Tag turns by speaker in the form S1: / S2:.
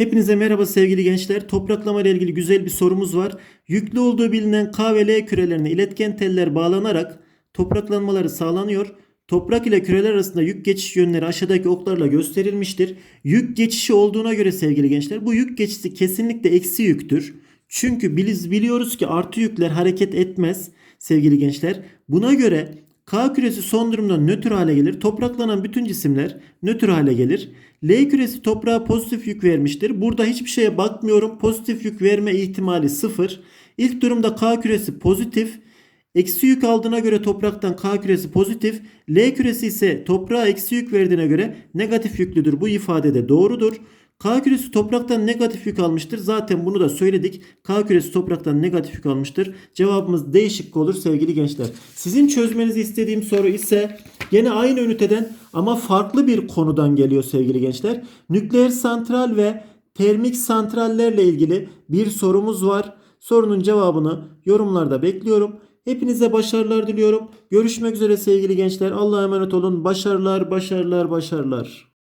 S1: Hepinize merhaba sevgili gençler. Topraklama ile ilgili güzel bir sorumuz var. Yüklü olduğu bilinen K ve L kürelerine iletken teller bağlanarak topraklanmaları sağlanıyor. Toprak ile küreler arasında yük geçiş yönleri aşağıdaki oklarla gösterilmiştir. Yük geçişi olduğuna göre sevgili gençler bu yük geçişi kesinlikle eksi yüktür. Çünkü biz biliyoruz ki artı yükler hareket etmez sevgili gençler. Buna göre K küresi son durumda nötr hale gelir. Topraklanan bütün cisimler nötr hale gelir. L küresi toprağa pozitif yük vermiştir. Burada hiçbir şeye bakmıyorum. Pozitif yük verme ihtimali sıfır. İlk durumda K küresi pozitif. Eksi yük aldığına göre topraktan K küresi pozitif. L küresi ise toprağa eksi yük verdiğine göre negatif yüklüdür. Bu ifade de doğrudur. K küresi topraktan negatif yük almıştır. Zaten bunu da söyledik. K küresi topraktan negatif yük almıştır. Cevabımız değişik olur sevgili gençler. Sizin çözmenizi istediğim soru ise yine aynı üniteden ama farklı bir konudan geliyor sevgili gençler. Nükleer santral ve termik santrallerle ilgili bir sorumuz var. Sorunun cevabını yorumlarda bekliyorum. Hepinize başarılar diliyorum. Görüşmek üzere sevgili gençler. Allah'a emanet olun. Başarılar, başarılar, başarılar.